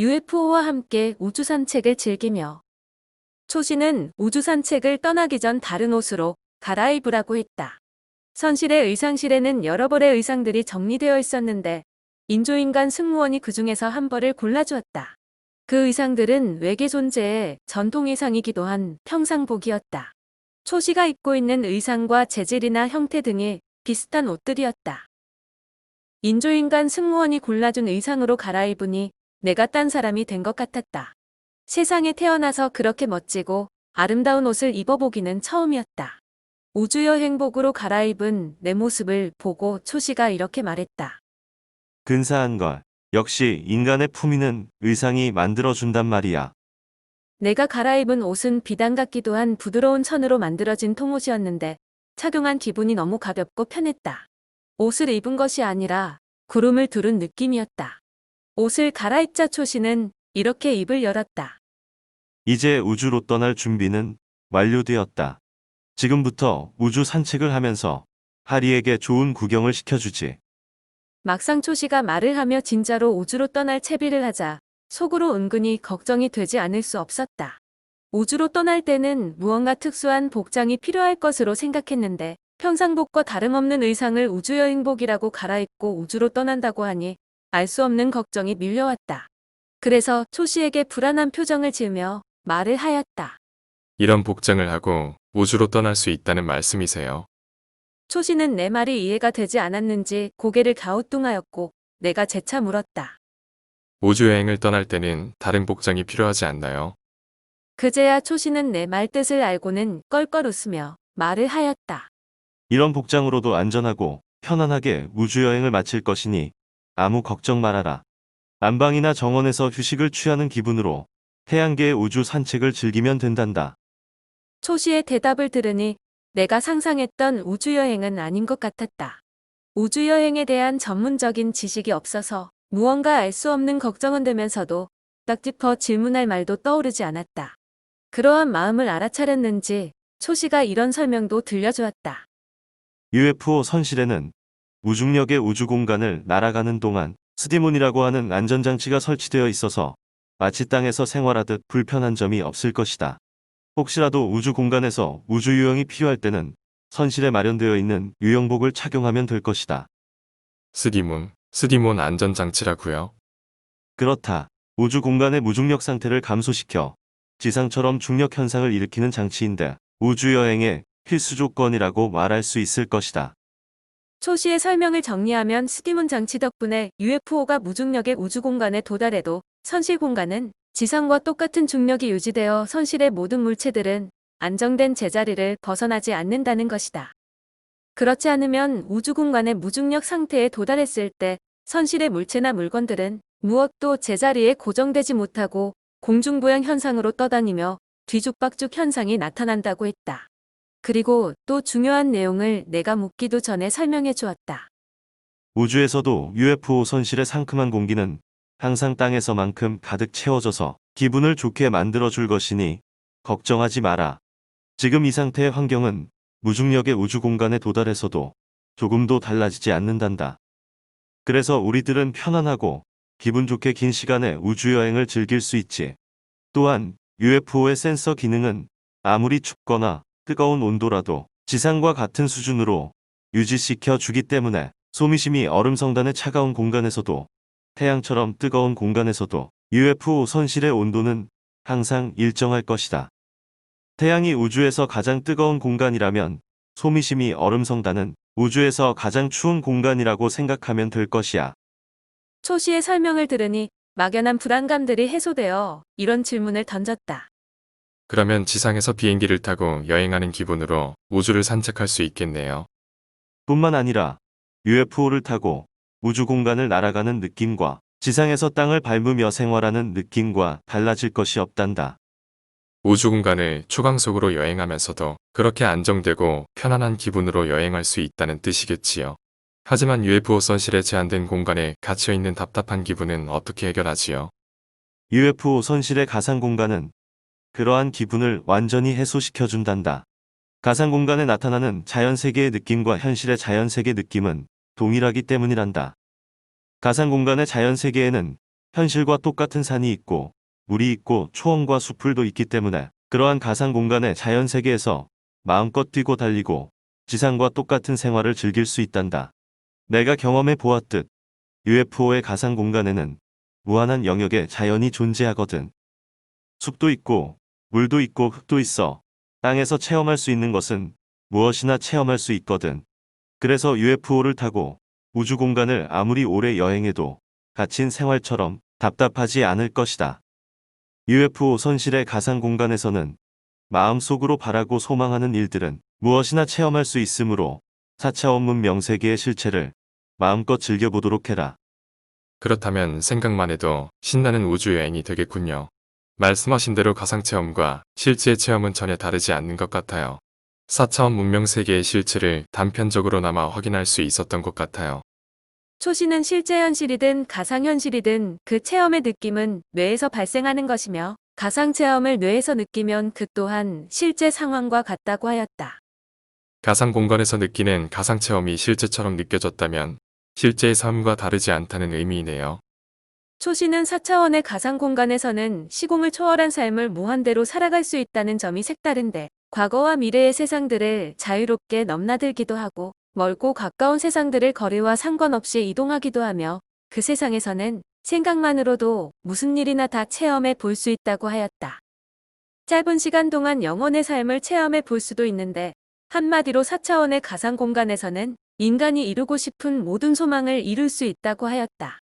UFO와 함께 우주 산책을 즐기며 초시는 우주 산책을 떠나기 전 다른 옷으로 갈아입으라고 했다. 선실의 의상실에는 여러 벌의 의상들이 정리되어 있었는데 인조인간 승무원이 그 중에서 한 벌을 골라주었다. 그 의상들은 외계 존재의 전통 의상이기도 한 평상복이었다. 초시가 입고 있는 의상과 재질이나 형태 등이 비슷한 옷들이었다. 인조인간 승무원이 골라준 의상으로 갈아입으니 내가 딴 사람이 된 것 같았다. 세상에 태어나서 그렇게 멋지고 아름다운 옷을 입어보기는 처음이었다. 우주여행복으로 갈아입은 내 모습을 보고 초시가 이렇게 말했다. 근사한 걸. 역시 인간의 품위는 의상이 만들어준단 말이야. 내가 갈아입은 옷은 비단 같기도 한 부드러운 천으로 만들어진 통옷이었는데 착용한 기분이 너무 가볍고 편했다. 옷을 입은 것이 아니라 구름을 두른 느낌이었다. 옷을 갈아입자 초시는 이렇게 입을 열었다. 이제 우주로 떠날 준비는 완료되었다. 지금부터 우주 산책을 하면서 하리에게 좋은 구경을 시켜주지. 막상 초시가 말을 하며 진짜로 우주로 떠날 채비를 하자 속으로 은근히 걱정이 되지 않을 수 없었다. 우주로 떠날 때는 무언가 특수한 복장이 필요할 것으로 생각했는데 평상복과 다름없는 의상을 우주여행복이라고 갈아입고 우주로 떠난다고 하니 알 수 없는 걱정이 밀려왔다. 그래서 초시에게 불안한 표정을 지으며 말을 하였다. 이런 복장을 하고 우주로 떠날 수 있다는 말씀이세요. 초시는 내 말이 이해가 되지 않았는지 고개를 갸우뚱하였고 내가 재차 물었다. 우주 여행을 떠날 때는 다른 복장이 필요하지 않나요? 그제야 초시는 내 말 뜻을 알고는 껄껄 웃으며 말을 하였다. 이런 복장으로도 안전하고 편안하게 우주여행을 마칠 것이니 아무 걱정 말아라. 안방이나 정원에서 휴식을 취하는 기분으로 태양계의 우주 산책을 즐기면 된단다. 초시의 대답을 들으니 내가 상상했던 우주여행은 아닌 것 같았다. 우주여행에 대한 전문적인 지식이 없어서 무언가 알 수 없는 걱정은 되면서도 딱 짚어 질문할 말도 떠오르지 않았다. 그러한 마음을 알아차렸는지 초시가 이런 설명도 들려주었다. UFO 선실에는 무중력의 우주 공간을 날아가는 동안 스디문이라고 하는 안전장치가 설치되어 있어서 마치 땅에서 생활하듯 불편한 점이 없을 것이다. 혹시라도 우주 공간에서 우주 유영이 필요할 때는 선실에 마련되어 있는 유영복을 착용하면 될 것이다. 스디몬, 스디몬 안전장치라고요? 그렇다. 우주 공간의 무중력 상태를 감소시켜 지상처럼 중력 현상을 일으키는 장치인데 우주 여행의 필수 조건이라고 말할 수 있을 것이다. 초시의 설명을 정리하면 스디문 장치 덕분에 UFO가 무중력의 우주 공간에 도달해도 선실 공간은 지상과 똑같은 중력이 유지되어 선실의 모든 물체들은 안정된 제자리를 벗어나지 않는다는 것이다. 그렇지 않으면 우주 공간의 무중력 상태에 도달했을 때 선실의 물체나 물건들은 무엇도 제자리에 고정되지 못하고 공중부양 현상으로 떠다니며 뒤죽박죽 현상이 나타난다고 했다. 그리고 또 중요한 내용을 내가 묻기도 전에 설명해 주었다. 우주에서도 UFO 선실의 상큼한 공기는 항상 땅에서만큼 가득 채워져서 기분을 좋게 만들어 줄 것이니 걱정하지 마라. 지금 이 상태의 환경은 무중력의 우주 공간에 도달해서도 조금도 달라지지 않는단다. 그래서 우리들은 편안하고 기분 좋게 긴 시간의 우주 여행을 즐길 수 있지. 또한 UFO의 센서 기능은 아무리 춥거나 뜨거운 온도라도 지상과 같은 수준으로 유지시켜 주기 때문에 소미심이 얼음 성단의 차가운 공간에서도 태양처럼 뜨거운 공간에서도 UFO 선실의 온도는 항상 일정할 것이다. 태양이 우주에서 가장 뜨거운 공간이라면 소미심이 얼음 성단은 우주에서 가장 추운 공간이라고 생각하면 될 것이야. 초시의 설명을 들으니 막연한 불안감들이 해소되어 이런 질문을 던졌다. 그러면 지상에서 비행기를 타고 여행하는 기분으로 우주를 산책할 수 있겠네요. 뿐만 아니라 UFO를 타고 우주 공간을 날아가는 느낌과 지상에서 땅을 밟으며 생활하는 느낌과 달라질 것이 없단다. 우주 공간을 초강속으로 여행하면서도 그렇게 안정되고 편안한 기분으로 여행할 수 있다는 뜻이겠지요. 하지만 UFO 선실에 제한된 공간에 갇혀 있는 답답한 기분은 어떻게 해결하지요? UFO 선실의 가상 공간은 그러한 기분을 완전히 해소시켜준단다. 가상 공간에 나타나는 자연 세계의 느낌과 현실의 자연 세계 느낌은 동일하기 때문이란다. 가상 공간의 자연 세계에는 현실과 똑같은 산이 있고 물이 있고 초원과 수풀도 있기 때문에 그러한 가상 공간의 자연 세계에서 마음껏 뛰고 달리고 지상과 똑같은 생활을 즐길 수 있단다. 내가 경험해 보았듯 UFO의 가상 공간에는 무한한 영역의 자연이 존재하거든. 숲도 있고 물도 있고 흙도 있어. 땅에서 체험할 수 있는 것은 무엇이나 체험할 수 있거든. 그래서 UFO를 타고 우주 공간을 아무리 오래 여행해도 갇힌 생활처럼 답답하지 않을 것이다. UFO 선실의 가상 공간에서는 마음속으로 바라고 소망하는 일들은 무엇이나 체험할 수 있으므로 4차원 문명 세계의 실체를 마음껏 즐겨보도록 해라. 그렇다면 생각만 해도 신나는 우주 여행이 되겠군요. 말씀하신 대로 가상 체험과 실제 체험은 전혀 다르지 않는 것 같아요. 4차원 문명 세계의 실체를 단편적으로나마 확인할 수 있었던 것 같아요. 초시는 실제 현실이든 가상 현실이든 그 체험의 느낌은 뇌에서 발생하는 것이며 가상 체험을 뇌에서 느끼면 그 또한 실제 상황과 같다고 하였다. 가상 공간에서 느끼는 가상 체험이 실제처럼 느껴졌다면 실제의 삶과 다르지 않다는 의미이네요. 초시는 4차원의 가상 공간에서는 시공을 초월한 삶을 무한대로 살아갈 수 있다는 점이 색다른데 과거와 미래의 세상들을 자유롭게 넘나들기도 하고 멀고 가까운 세상들을 거리와 상관없이 이동하기도 하며 그 세상에서는 생각만으로도 무슨 일이나 다 체험해 볼 수 있다고 하였다. 짧은 시간 동안 영혼의 삶을 체험해 볼 수도 있는데 한마디로 4차원의 가상 공간에서는 인간이 이루고 싶은 모든 소망을 이룰 수 있다고 하였다.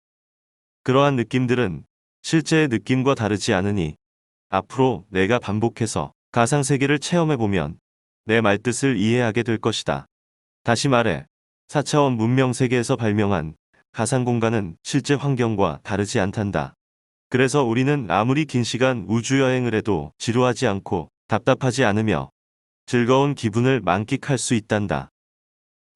그러한 느낌들은 실제의 느낌과 다르지 않으니 앞으로 내가 반복해서 가상 세계를 체험해 보면 내 말뜻을 이해하게 될 것이다. 다시 말해 4차원 문명 세계에서 발명한 가상 공간은 실제 환경과 다르지 않단다. 그래서 우리는 아무리 긴 시간 우주 여행을 해도 지루하지 않고 답답하지 않으며 즐거운 기분을 만끽할 수 있단다.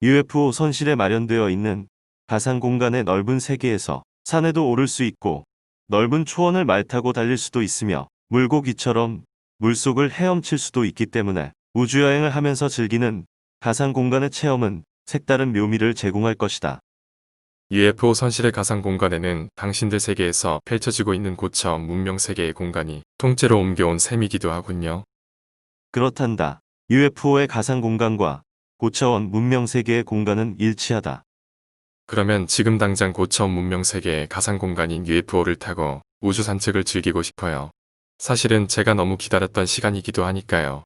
UFO 선실에 마련되어 있는 가상 공간의 넓은 세계에서 산에도 오를 수 있고 넓은 초원을 말 타고 달릴 수도 있으며 물고기처럼 물속을 헤엄칠 수도 있기 때문에 우주여행을 하면서 즐기는 가상 공간의 체험은 색다른 묘미를 제공할 것이다. UFO 선실의 가상 공간에는 당신들 세계에서 펼쳐지고 있는 고차원 문명 세계의 공간이 통째로 옮겨온 셈이기도 하군요. 그렇단다. UFO의 가상 공간과 고차원 문명 세계의 공간은 일치하다. 그러면 지금 당장 고차원 문명 세계의 가상 공간인 UFO를 타고 우주 산책을 즐기고 싶어요. 사실은 제가 너무 기다렸던 시간이기도 하니까요.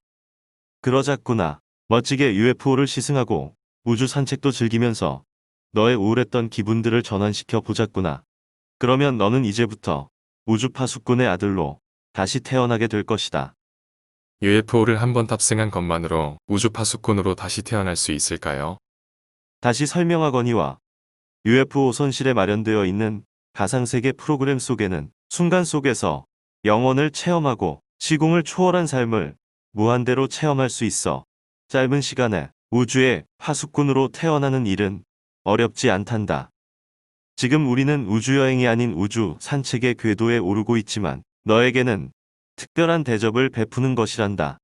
그러자꾸나 멋지게 UFO를 시승하고 우주 산책도 즐기면서 너의 우울했던 기분들을 전환시켜 보자꾸나. 그러면 너는 이제부터 우주 파수꾼의 아들로 다시 태어나게 될 것이다. UFO를 한 번 탑승한 것만으로 우주 파수꾼으로 다시 태어날 수 있을까요? 다시 설명하거니와 UFO 손실에 마련되어 있는 가상세계 프로그램 속에는 순간 속에서 영혼을 체험하고 시공을 초월한 삶을 무한대로 체험할 수 있어 짧은 시간에 우주의 파수꾼으로 태어나는 일은 어렵지 않단다. 지금 우리는 우주여행이 아닌 우주 산책의 궤도에 오르고 있지만 너에게는 특별한 대접을 베푸는 것이란다.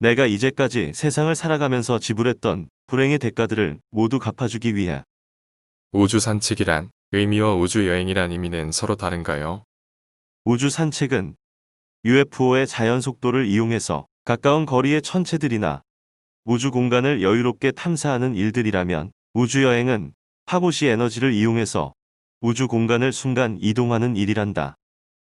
내가 이제까지 세상을 살아가면서 지불했던 불행의 대가들을 모두 갚아주기 위해 우주 산책이란 의미와 우주 여행이란 의미는 서로 다른가요? 우주 산책은 UFO의 자연 속도를 이용해서 가까운 거리의 천체들이나 우주 공간을 여유롭게 탐사하는 일들이라면 우주 여행은 파고시 에너지를 이용해서 우주 공간을 순간 이동하는 일이란다.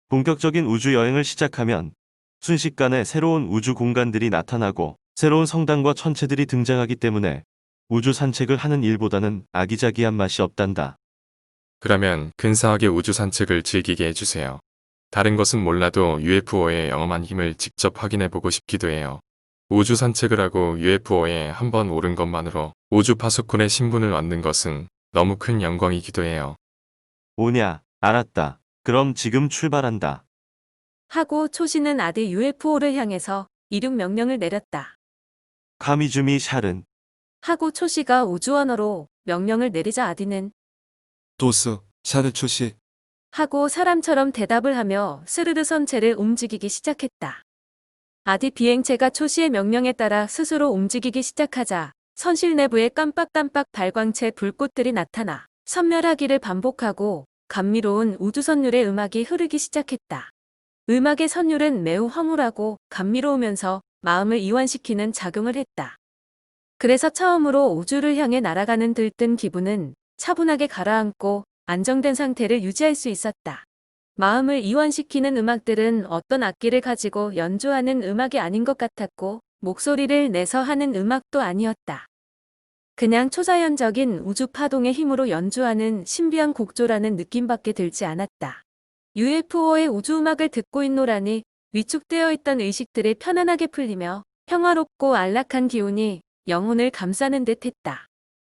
본격적인 우주 여행을 시작하면 순식간에 새로운 우주 공간들이 나타나고 새로운 성당과 천체들이 등장하기 때문에 우주 산책을 하는 일보다는 아기자기한 맛이 없단다. 그러면 근사하게 우주 산책을 즐기게 해주세요. 다른 것은 몰라도 UFO의 영험한 힘을 직접 확인해보고 싶기도 해요. 우주 산책을 하고 UFO에 한번 오른 것만으로 우주 파수꾼의 신분을 얻는 것은 너무 큰 영광이기도 해요. 오냐, 알았다. 그럼 지금 출발한다. 하고 초시는 아들 UFO를 향해서 이륙 명령을 내렸다. 카미주미 샬은 하고 초시가 우주 언어로 명령을 내리자 아디는 도스, 샤르 초시, 하고 사람처럼 대답을 하며 스르르 선체를 움직이기 시작했다. 아디 비행체가 초시의 명령에 따라 스스로 움직이기 시작하자 선실 내부에 깜빡깜빡 발광체 불꽃들이 나타나 선멸하기를 반복하고 감미로운 우주선율의 음악이 흐르기 시작했다. 음악의 선율은 매우 황홀하고 감미로우면서 마음을 이완시키는 작용을 했다. 그래서 처음으로 우주를 향해 날아가는 들뜬 기분은 차분하게 가라앉고 안정된 상태를 유지할 수 있었다. 마음을 이완시키는 음악들은 어떤 악기를 가지고 연주하는 음악이 아닌 것 같았고 목소리를 내서 하는 음악도 아니었다. 그냥 초자연적인 우주 파동의 힘으로 연주하는 신비한 곡조라는 느낌밖에 들지 않았다. UFO의 우주 음악을 듣고 있노라니 위축되어 있던 의식들이 편안하게 풀리며 평화롭고 안락한 기운이 영혼을 감싸는 듯 했다.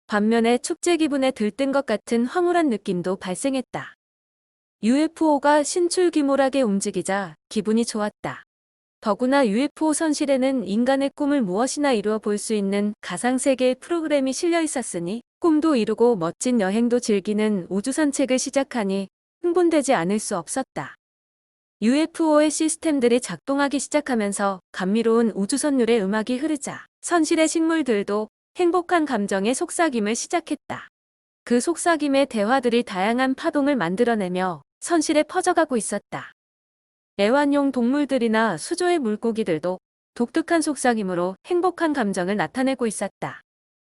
반면에 축제 기분에 들뜬 것 같은 황홀한 느낌도 발생했다. UFO가 신출귀몰하게 움직이자 기분이 좋았다. 더구나 UFO 선실에는 인간의 꿈을 무엇이나 이루어 볼 수 있는 가상세계의 프로그램이 실려 있었으니 꿈도 이루고 멋진 여행도 즐기는 우주 산책을 시작하니 흥분되지 않을 수 없었다. UFO의 시스템들이 작동하기 시작하면서 감미로운 우주선율의 음악이 흐르자 선실의 식물들도 행복한 감정의 속삭임을 시작했다. 그 속삭임의 대화들이 다양한 파동을 만들어내며 선실에 퍼져가고 있었다. 애완용 동물들이나 수조의 물고기들도 독특한 속삭임으로 행복한 감정을 나타내고 있었다.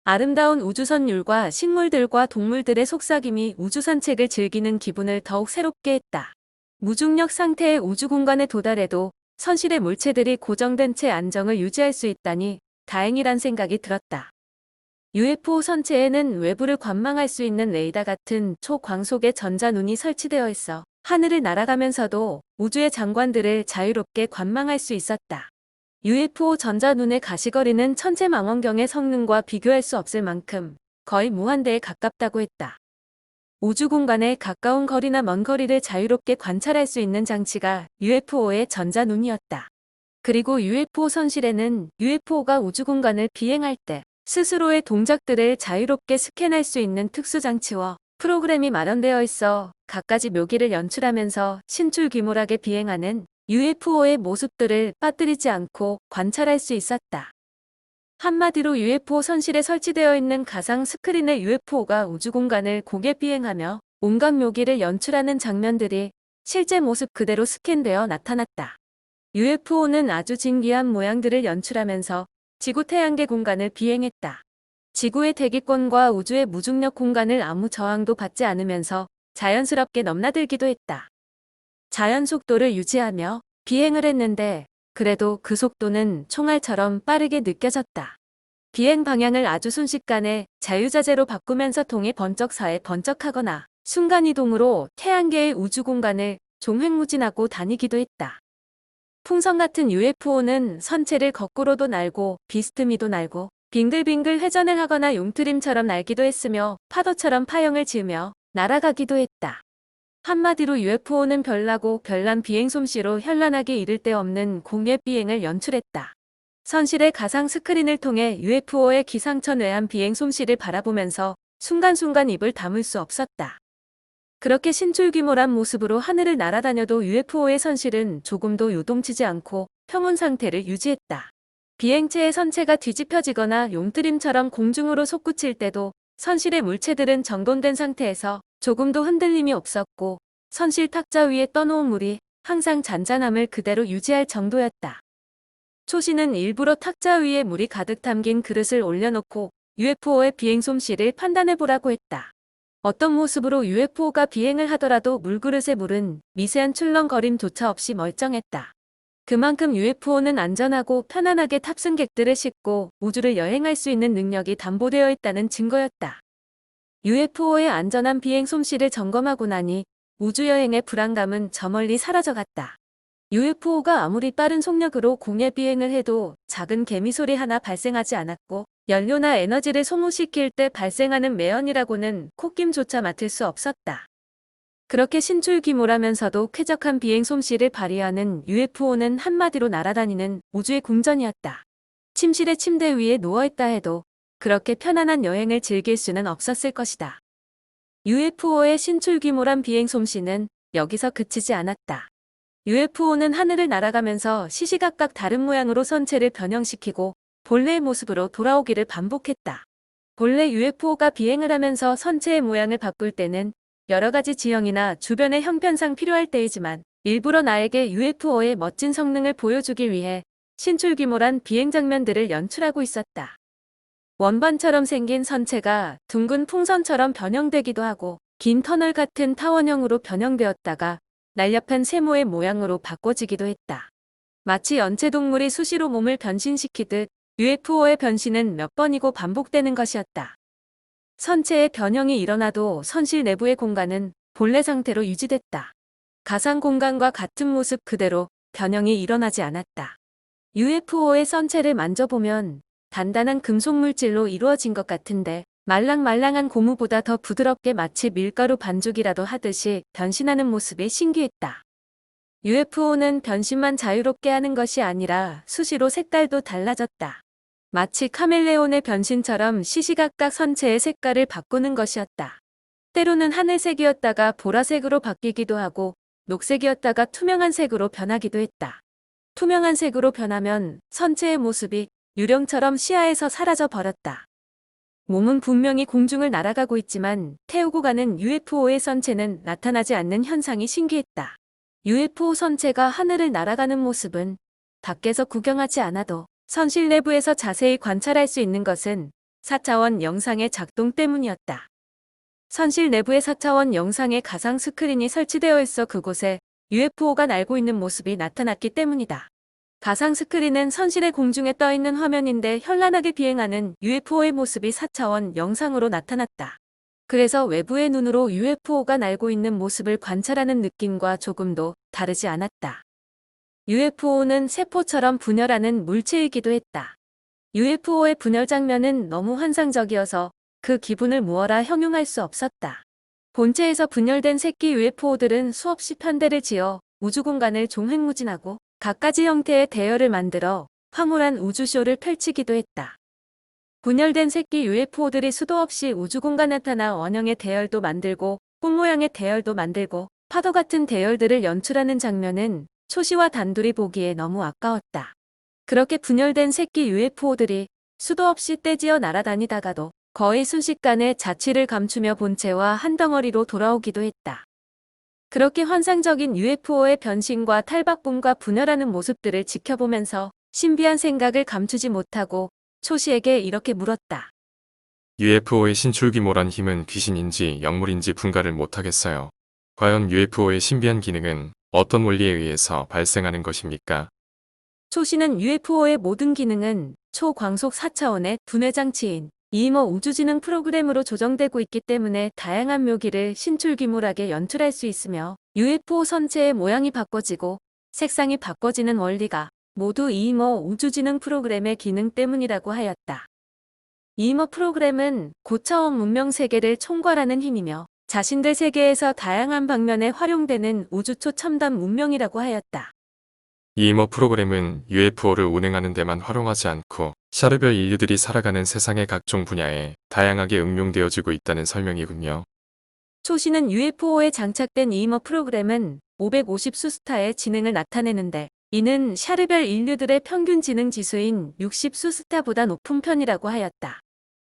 아름다운 우주선율과 식물들과 동물들의 속삭임이 우주 산책을 즐기는 기분을 더욱 새롭게 했다. 무중력 상태의 우주 공간에 도달해도 선실의 물체들이 고정된 채 안정을 유지할 수 있다니 다행이란 생각이 들었다. UFO 선체에는 외부를 관망할 수 있는 레이더 같은 초광속의 전자눈이 설치되어 있어 하늘을 날아가면서도 우주의 장관들을 자유롭게 관망할 수 있었다. UFO 전자눈의 가시거리는 천체 망원경의 성능과 비교할 수 없을 만큼 거의 무한대에 가깝다고 했다. 우주 공간의 가까운 거리나 먼 거리를 자유롭게 관찰할 수 있는 장치가 UFO의 전자눈이었다. 그리고 UFO 선실에는 UFO가 우주 공간을 비행할 때 스스로의 동작들을 자유롭게 스캔할 수 있는 특수 장치와 프로그램이 마련되어 있어 갖가지 묘기를 연출하면서 신출귀몰하게 비행하는 UFO의 모습들을 빠뜨리지 않고 관찰할 수 있었다. 한마디로 UFO 선실에 설치되어 있는 가상 스크린의 UFO가 우주 공간을 고개 비행하며 온갖 묘기를 연출하는 장면들이 실제 모습 그대로 스캔되어 나타났다. UFO는 아주 진귀한 모양들을 연출하면서 지구 태양계 공간을 비행했다. 지구의 대기권과 우주의 무중력 공간을 아무 저항도 받지 않으면서 자연스럽게 넘나들기도 했다. 자연 속도를 유지하며 비행을 했는데 그래도 그 속도는 총알처럼 빠르게 느껴졌다. 비행 방향을 아주 순식간에 자유자재로 바꾸면서 통에 번쩍사에 번쩍하거나 순간이동으로 태양계의 우주 공간을 종횡무진하고 다니기도 했다. 풍선 같은 UFO는 선체를 거꾸로도 날고 비스듬히도 날고 빙글빙글 회전을 하거나 용트림처럼 날기도 했으며 파도처럼 파형을 지으며 날아가기도 했다. 한마디로 UFO는 별나고 별난 비행 솜씨로 현란하게 이를 데 없는 공예 비행을 연출했다. 선실의 가상 스크린을 통해 UFO의 기상천 외한 비행 솜씨를 바라보면서 순간순간 입을 다물 수 없었다. 그렇게 신출귀몰한 모습으로 하늘을 날아다녀도 UFO의 선실은 조금도 요동치지 않고 평온 상태를 유지했다. 비행체의 선체가 뒤집혀지거나 용트림처럼 공중으로 솟구칠 때도 선실의 물체들은 정돈된 상태에서 조금도 흔들림이 없었고 선실 탁자 위에 떠놓은 물이 항상 잔잔함을 그대로 유지할 정도였다. 초시는 일부러 탁자 위에 물이 가득 담긴 그릇을 올려놓고 UFO의 비행 솜씨를 판단해보라고 했다. 어떤 모습으로 UFO가 비행을 하더라도 물그릇의 물은 미세한 출렁거림조차 없이 멀쩡했다. 그만큼 UFO는 안전하고 편안하게 탑승객들을 싣고 우주를 여행할 수 있는 능력이 담보되어 있다는 증거였다. UFO의 안전한 비행 솜씨를 점검하고 나니 우주여행의 불안감은 저 멀리 사라져갔다. UFO가 아무리 빠른 속력으로 공예 비행을 해도 작은 개미 소리 하나 발생하지 않았고 연료나 에너지를 소모시킬 때 발생하는 매연이라고는 콧김조차 맡을 수 없었다. 그렇게 신출귀몰하면서도 쾌적한 비행 솜씨를 발휘하는 UFO는 한마디로 날아다니는 우주의 궁전이었다. 침실의 침대 위에 누워있다 해도 그렇게 편안한 여행을 즐길 수는 없었을 것이다. UFO의 신출귀몰한 비행 솜씨는 여기서 그치지 않았다. UFO는 하늘을 날아가면서 시시각각 다른 모양으로 선체를 변형시키고 본래의 모습으로 돌아오기를 반복했다. 본래 UFO가 비행을 하면서 선체의 모양을 바꿀 때는 여러 가지 지형이나 주변의 형편상 필요할 때이지만 일부러 나에게 UFO의 멋진 성능을 보여주기 위해 신출귀몰한 비행 장면들을 연출하고 있었다. 원반처럼 생긴 선체가 둥근 풍선처럼 변형되기도 하고 긴 터널 같은 타원형으로 변형되었다가 날렵한 세모의 모양으로 바꿔지기도 했다. 마치 연체동물이 수시로 몸을 변신시키듯 UFO의 변신은 몇 번이고 반복되는 것이었다. 선체의 변형이 일어나도 선실 내부의 공간은 본래 상태로 유지됐다. 가상 공간과 같은 모습 그대로 변형이 일어나지 않았다. UFO의 선체를 만져보면 단단한 금속 물질로 이루어진 것 같은데 말랑말랑한 고무보다 더 부드럽게 마치 밀가루 반죽이라도 하듯이 변신하는 모습이 신기했다. UFO는 변신만 자유롭게 하는 것이 아니라 수시로 색깔도 달라졌다. 마치 카멜레온의 변신처럼 시시각각 선체의 색깔을 바꾸는 것이었다. 때로는 하늘색이었다가 보라색으로 바뀌기도 하고 녹색이었다가 투명한 색으로 변하기도 했다. 투명한 색으로 변하면 선체의 모습이 유령처럼 시야에서 사라져 버렸다. 몸은 분명히 공중을 날아가고 있지만 태우고 가는 UFO의 선체는 나타나지 않는 현상이 신기했다. UFO 선체가 하늘을 날아가는 모습은 밖에서 구경하지 않아도 선실 내부에서 자세히 관찰할 수 있는 것은 4차원 영상의 작동 때문이었다. 선실 내부의 4차원 영상의 가상 스크린이 설치되어 있어 그곳에 UFO가 날고 있는 모습이 나타났기 때문이다. 가상 스크린은 선실의 공중에 떠 있는 화면인데 현란하게 비행하는 UFO의 모습이 4차원 영상으로 나타났다. 그래서 외부의 눈으로 UFO가 날고 있는 모습을 관찰하는 느낌과 조금도 다르지 않았다. UFO는 세포처럼 분열하는 물체이기도 했다. UFO의 분열 장면은 너무 환상적이어서 그 기분을 무어라 형용할 수 없었다. 본체에서 분열된 새끼 UFO들은 수없이 편대를 지어 우주 공간을 종횡무진하고 갖가지 형태의 대열을 만들어 황홀한 우주쇼를 펼치기도 했다. 분열된 새끼 UFO들이 수도 없이 우주 공간에 나타나 원형의 대열도 만들고 꽃 모양의 대열도 만들고 파도 같은 대열들을 연출하는 장면은 초시와 단둘이 보기에 너무 아까웠다. 그렇게 분열된 새끼 UFO들이 수도 없이 떼지어 날아다니다가도 거의 순식간에 자취를 감추며 본체와 한 덩어리로 돌아오기도 했다. 그렇게 환상적인 UFO의 변신과 탈박붐과 분열하는 모습들을 지켜보면서 신비한 생각을 감추지 못하고 초시에게 이렇게 물었다. UFO의 신출귀몰한 힘은 귀신인지 영물인지 분가를 못하겠어요. 과연 UFO의 신비한 기능은 어떤 원리에 의해서 발생하는 것입니까? 초시는 UFO의 모든 기능은 초광속 4차원의 분해 장치인 이모 우주지능 프로그램으로 조정되고 있기 때문에 다양한 묘기를 신출귀몰하게 연출할 수 있으며 UFO 선체의 모양이 바꿔지고 색상이 바꿔지는 원리가 모두 이모 우주지능 프로그램의 기능 때문이라고 하였다. 이모 프로그램은 고차원 문명 세계를 총괄하는 힘이며 자신들 세계에서 다양한 방면에 활용되는 우주초 첨단 문명이라고 하였다. 이 이모 프로그램은 UFO를 운행하는 데만 활용하지 않고 샤르별 인류들이 살아가는 세상의 각종 분야에 다양하게 응용되어지고 있다는 설명이군요. 초시는 UFO에 장착된 이머 프로그램은 550 수 스타의 지능을 나타내는데 이는 샤르별 인류들의 평균 지능 지수인 60 수 스타보다 높은 편이라고 하였다.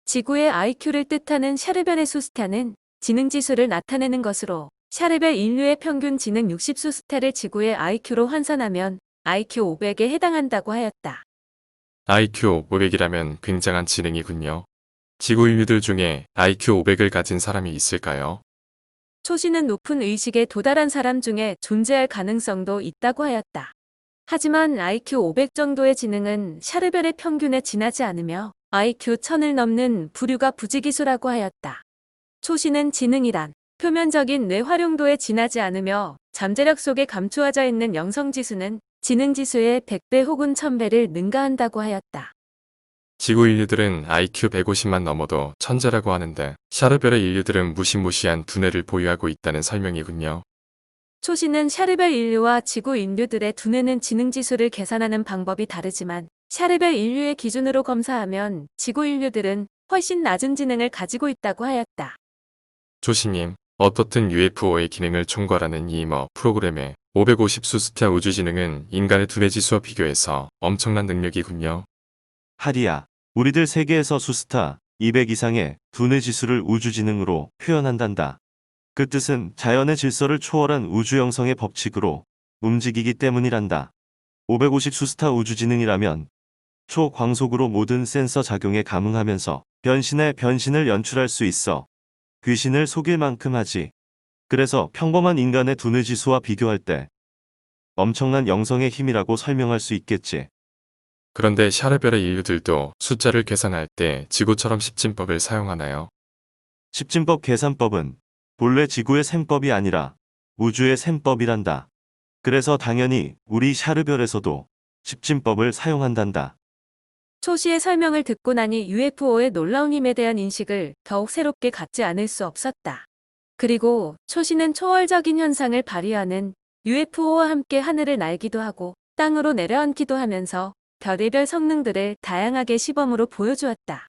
지구의 IQ를 뜻하는 샤르별의 수스타는 지능 지수를 나타내는 것으로 샤르별 인류의 평균 지능 60 수 스타를 지구의 IQ로 환산하면 IQ 500에 해당한다고 하였다. IQ 500이라면 굉장한 지능이군요. 지구 인류들 중에 IQ 500을 가진 사람이 있을까요? 초시는 높은 의식에 도달한 사람 중에 존재할 가능성도 있다고 하였다. 하지만 IQ 500 정도의 지능은 샤르별의 평균에 지나지 않으며 IQ 1000을 넘는 부류가 부지기수라고 하였다. 초시는 지능이란 표면적인 뇌 활용도에 지나지 않으며 잠재력 속에 감추어져 있는 영성지수는 지능지수의 100배 혹은 1000배를 능가한다고 하였다. 지구 인류들은 IQ 150만 넘어도 천재라고 하는데 샤르별의 인류들은 무시무시한 두뇌를 보유하고 있다는 설명이군요. 초시는 샤르별 인류와 지구 인류들의 두뇌는 지능지수를 계산하는 방법이 다르지만 샤르별 인류의 기준으로 검사하면 지구 인류들은 훨씬 낮은 지능을 가지고 있다고 하였다. 조시님, 어떻든 UFO의 기능을 총괄하는 이머 프로그램의 550 수 스타 우주지능은 인간의 두뇌 지수와 비교해서 엄청난 능력이군요. 하리야, 우리들 세계에서 수스타 200 이상의 두뇌 지수를 우주지능으로 표현한단다. 그 뜻은 자연의 질서를 초월한 우주 형성의 법칙으로 움직이기 때문이란다. 550 수스타 우주지능이라면 초광속으로 모든 센서 작용에 감응하면서 변신의 변신을 연출할 수 있어 귀신을 속일 만큼 하지. 그래서 평범한 인간의 두뇌 지수와 비교할 때 엄청난 영성의 힘이라고 설명할 수 있겠지. 그런데 샤르별의 인류들도 숫자를 계산할 때 지구처럼 십진법을 사용하나요? 십진법 계산법은 본래 지구의 셈법이 아니라 우주의 셈법이란다. 그래서 당연히 우리 샤르별에서도 십진법을 사용한단다. 초 씨의 설명을 듣고 나니 UFO의 놀라운 힘에 대한 인식을 더욱 새롭게 갖지 않을 수 없었다. 그리고 초 씨는 초월적인 현상을 발휘하는 UFO와 함께 하늘을 날기도 하고 땅으로 내려앉기도 하면서 별의별 성능들을 다양하게 시범으로 보여주었다.